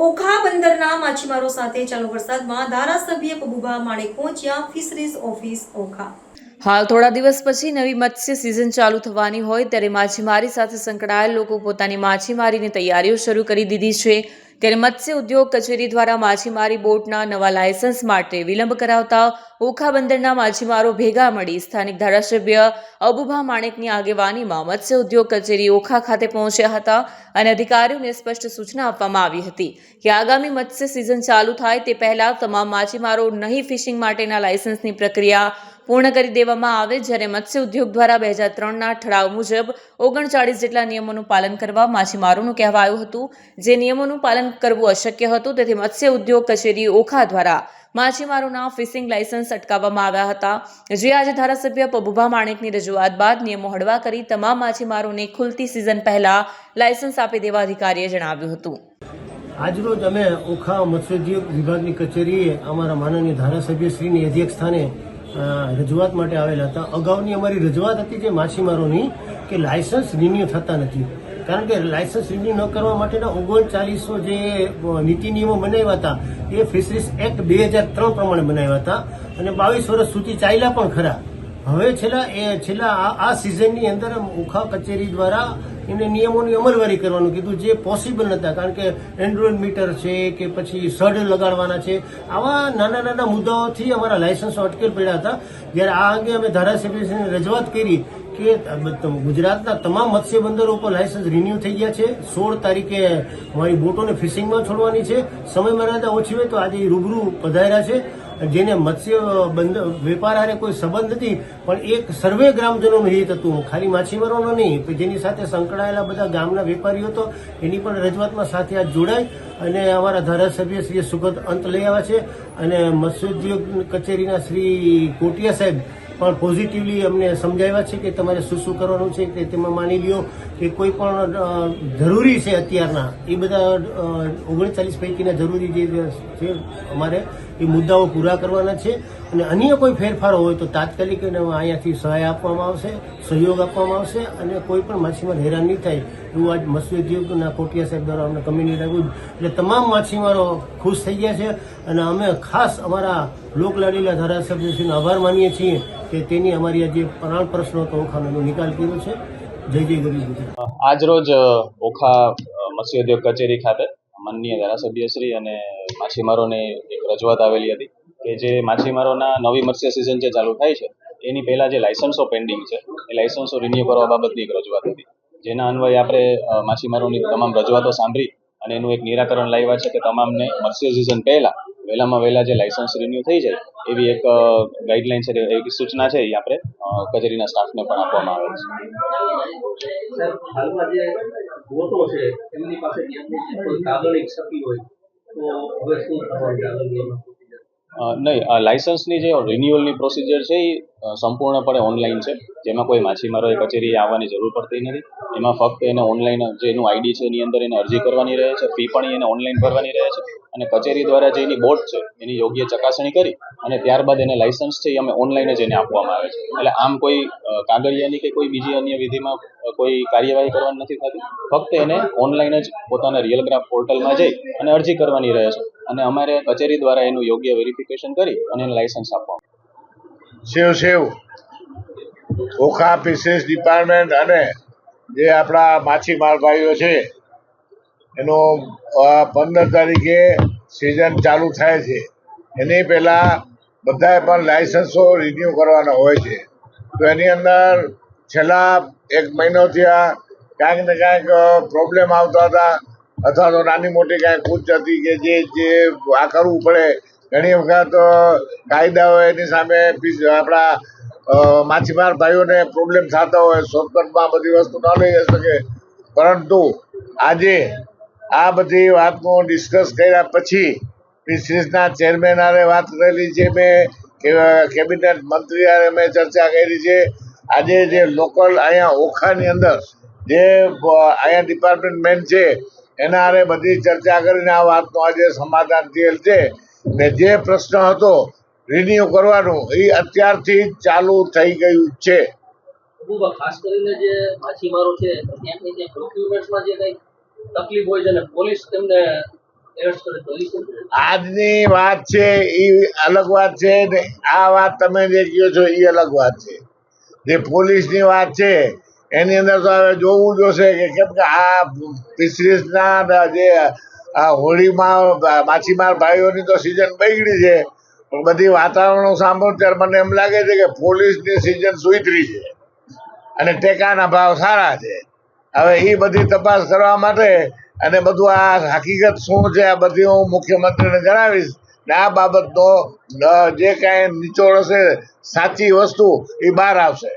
ઓખા બંદરના માછીમારો સાથે ચાલુ વરસાદમાં ધારાસભ્ય પબુભા માણેક પહોંચ્યા ફિશરીઝ ઓફિસ ઓખા. હાલ થોડા દિવસ પછી નવી મત્સ્ય સિઝન ચાલુ થવાની હોય ત્યારે માછીમારી સાથે સંકળાયેલ લોકો પોતાની માછીમારીની તૈયારીઓ શરૂ કરી દીધી છે. ત્યારે મત્સ્ય ઉદ્યોગ કચેરી દ્વારા માછીમારી બોટના નવા લાયસન્સ માટે વિલંબ કરાવતા ઓખા બંદરના માછીમારો ભેગા મળી સ્થાનિક ધારાસભ્ય અબુભા માણેકની આગેવાનીમાં મત્સ્ય ઉદ્યોગ કચેરી ઓખા ખાતે પહોંચ્યા હતા અને અધિકારીઓને સ્પષ્ટ સૂચના આપવામાં આવી હતી કે આગામી મત્સ્ય સિઝન ચાલુ થાય તે પહેલા તમામ માછીમારો નહીં ફિશિંગ માટેના લાયસન્સની પ્રક્રિયા પૂર્ણ કરી દેવામાં આવે જ્યારે મત્સ્ય ઉદ્યોગ દ્વારા બે હજાર ત્રણના ઠરાવ મુજબ ઓગણચાળીસ જેટલા નિયમોનું પાલન કરવા માછીમારોનું કહેવાયું હતું. જે નિયમોનું પાલન કરવું અશક્ય હતું, તેથી મત્સ્ય ઉદ્યોગ કચેરી ઓખા દ્વારા માછીમારોના ફિશિંગ લાયસન્સ અટકાવવામાં આવ્યા હતા. જે આજે ધારાસભ્ય પબુભા માણેકની રજૂઆત બાદ નિયમો હળવા કરી તમામ માછીમારોને ખુલતી સિઝન પહેલા લાયસન્સ આપી દેવા અધિકારીએ જણાવ્યું હતું. આજરોજ અમે ઓખા મત્સ્યોદ્યોગ વિભાગની કચેરીએ અમારા માનનીય ધારાસભ્યશ્રીની અધ્યક્ષ સ્થાને રજૂઆત માટે આવેલા હતા. અગાઉની અમારી રજૂઆત હતી જે માછીમારોની કે લાયસન્સ રિન્યુ થતા નથી. કારણ કે લાયસન્સ રિન્યુ ન કરવા માટેના ઓગણચાલીસો જે નીતિ નિયમો બનાવ્યા હતા, એ ફિશરીઝ એક્ટ બે હજાર ત્રણ પ્રમાણે બનાવ્યા હતા. અને બાવીસ વર્ષ સુધી ચાલ્યા પણ ખરા. હવે છેલ્લા એ છેલ્લા આ સિઝનની અંદર મુખા કચેરી દ્વારા એને નિયમોની અમલવારી કરવાનું કીધું, જે પોસિબલ નતા. કારણ કે એન્ડ્રોઇડ મીટર છે કે પછી સડ લગાડવાના છે. આવા નાના નાના મુદ્દાઓથી અમારા લાયસન્સો અટકેલ પડ્યા હતા. જ્યારે આ અંગે અમે ધારાસભ્યશ્રીને રજૂઆત કરી કે ગુજરાતના તમામ મત્સ્ય બંદરો ઉપર લાયસન્સ રિન્યુ થઈ ગયા છે. સોળ તારીખે અમારી બોટોને ફિશિંગમાં છોડવાની છે. સમય મર્યાદા ઓછી હોય તો આજે રૂબરૂ પધાર્યા છે. જેને મત્સ્ય બંધ વેપાર હારે કોઈ સંબંધ નથી, પણ એક સર્વે ગ્રામજનોનું હિત હતું. ખાલી માછીમારોનો નહીં જેની સાથે સંકળાયેલા બધા ગામના વેપારીઓ તો એની પણ રજૂઆતમાં સાથે આ જોડાય. અને અમારા ધારાસભ્ય શ્રી સુગત અંત લઈ આવ્યા છે. અને મત્સ્યોદ્યોગ કચેરીના શ્રી કોટિયા સાહેબ પણ પોઝિટિવલી અમને સમજાવ્યા છે કે તમારે શું શું કરવાનું છે કે તેમાં માની લ્યો કે કોઈ પણ જરૂરી છે અત્યારના. એ બધા ઓગણચાલીસ પૈકીના જરૂરી જે છે અમારે, એ મુદ્દાઓ પૂરા કરવાના છે. અને અન્ય કોઈ ફેરફારો હોય તો તાત્કાલિક એને અહીંયાથી સહાય આપવામાં આવશે, સહયોગ આપવામાં આવશે અને કોઈ પણ માછીમાર હેરાન નહીં થાય. એવું આજ મત્સ્યોદ્યોગના કોટિયા સાહેબ દ્વારા અમને કમ્યુનિટી આપ્યું એટલે તમામ માછીમારો ખુશ થઈ ગયા છે. અને અમે ખાસ અમારા લોકલાડીલા ધારાસભ્યશ્રીનો આભાર માનીએ છીએ. કે તેની અમારી આજે પ્રાણ પ્રશ્નો હતો ઓખાનો નિકાલ કર્યો છે. જય જય ગરીબ ગુજરાત આજરોજ ઓખા મત્સ્યોદ્યોગ કચેરી ખાતે માનનીય ધારાસભ્યશ્રી અને માછીમારોને એક રજૂઆત આવેલી હતી કે જે માછીમારોના નવી મત્સ્ય સિઝન જે ચાલુ થાય છે, એની પહેલાં જે લાયસન્સો પેન્ડિંગ છે, એ લાયસન્સો રિન્યુ કરવા બાબતની એક રજૂઆત હતી. જેના અન્વયે આપણે માછીમારોની તમામ રજૂઆતો સાંભળી અને એનું એક નિરાકરણ લાવ્યા છે કે તમામને મત્સ્ય સિઝન પહેલા વહેલામાં વહેલા જે લાયસન્સ રિન્યુ થઈ જાય એવી એક ગાઈડલાઈન છે એક સૂચના છે એ આપણે કચેરીના સ્ટાફને પણ આપવામાં આવે છે. બોટો છે એમની પાસે હોય તો હવે શું થવાનું નહીં આ લાયસન્સની જે રિન્યુઅલની પ્રોસિજર છે એ સંપૂર્ણપણે ઓનલાઈન છે. જેમાં કોઈ માછીમારોએ કચેરીએ આવવાની જરૂર પડતી નથી. એમાં ફક્ત એને ઓનલાઈન જે એનું આઈડી છે એની અંદર એને અરજી કરવાની રહે છે ફી પણ એને ઓનલાઈન ભરવાની રહે છે. અને કચેરી દ્વારા જે એની બોટ છે, એની યોગ્ય ચકાસણી કરી અને ત્યારબાદ એને લાયસન્સ છે એ અમે ઓનલાઈન જ એને આપવામાં આવે છે. એટલે આમ કોઈ કાગળિયાની કે કોઈ બીજી અન્ય વિધિમાં કોઈ કાર્યવાહી કરવાની નથી થતી. ફક્ત એને ઓનલાઈન જ પોતાના રિયલગ્રાફ પોર્ટલમાં જઈ અને અરજી કરવાની રહે છે. અને અમારે કચેરી દ્વારા એનું યોગ્ય વેરિફિકેશન કરી અને એને લાયસન્સ આપવામાં શિવ શિવ ઓખા ફિશરીઝ ડિપાર્ટમેન્ટ અને જે આપણા માછીમાર ભાઈઓ છે એનો પંદર તારીખે સિઝન ચાલુ થાય છે. એની પહેલાં બધાએ પણ લાયસન્સો રિન્યૂ કરવાના હોય છે. તો એની અંદર છેલ્લા એક મહિનોથી આ કાંઈક ને કાંઈક પ્રોબ્લેમ આવતા હતા. અથવા તો નાની મોટી કાંઈ કૂચ હતી કે જે જે આ કરવું પડે. ઘણી વખત કાયદાઓ એની સામે આપણા માછીમાર ભાઈઓને પ્રોબ્લેમ થતા હોય. શોર્ટકટમાં બધી વસ્તુ ન લઈ જઈ શકે. પરંતુ આજે આ બધી વાતનું ડિસ્કસ કર્યા પછી પીસીસના ચેરમેન હારે વાત કરેલી છે મેં કેબિનેટ મંત્રી હારે મેં ચર્ચા કરી છે. આજે જે લોકલ અહીંયા ઓખાની અંદર જે, અહીંયા ડિપાર્ટમેન્ટ મેન છે, એના હારે બધી ચર્ચા કરીને આ વાતનું આજે સમાધાન થયેલ છે. ને જે પ્રશ્ન હતો રિન્યુ કરવાનું, એ અત્યારથી ચાલુ થઈ ગયું છે. ખાસ કરીને જે માછીમારો છે ડોક્યુમેન્ટ્સમાં જે કંઈ તકલીફ હોય છે અને પોલીસ તેમને? આજની વાત છે એ અલગ વાત છે આ વાત તમે જે કહો છો એ અલગ વાત છે. જે પોલીસની વાત છે, એની અંદર તો હવે જોવું જોશે કે કેમ કે આ ફિશરીઝના જે હોળીમાં માછીમાર ભાઈઓની તો સિઝન બગડી છે. પણ બધી વાતાવરણ સાંભળું, ત્યારે મને એમ લાગે છે કે પોલીસની સિઝન સુધરી છે. અને ટેકાના ભાવ સારા છે. હવે એ બધી તપાસ કરવા માટે અને બધું આ હકીકત શું છે આ બધી હું મુખ્યમંત્રીને જણાવીશ. ને આ બાબતનો જે કાંઈ નિચોડ હશે સાચી વસ્તુ એ બહાર આવશે.